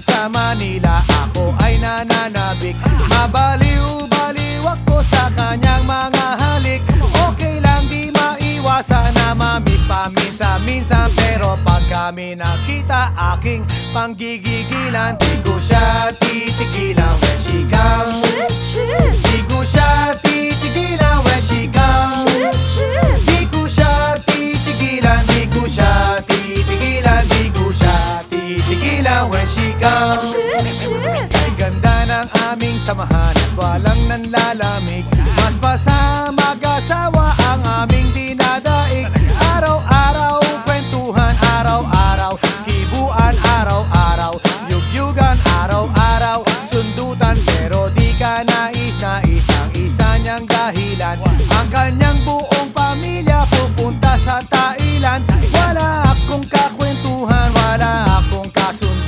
Sa Manila ako ay nananabik. Mabaliw-baliw ako sa kanyang mga halik. Okay lang di maiwasan na mamiss paminsan-minsan Pero pag kami nakita aking panggigigilan Di ko siya titigilan Kay ganda ng aming samahan. Walang nanlalamig. Mas pa sa mag-asawa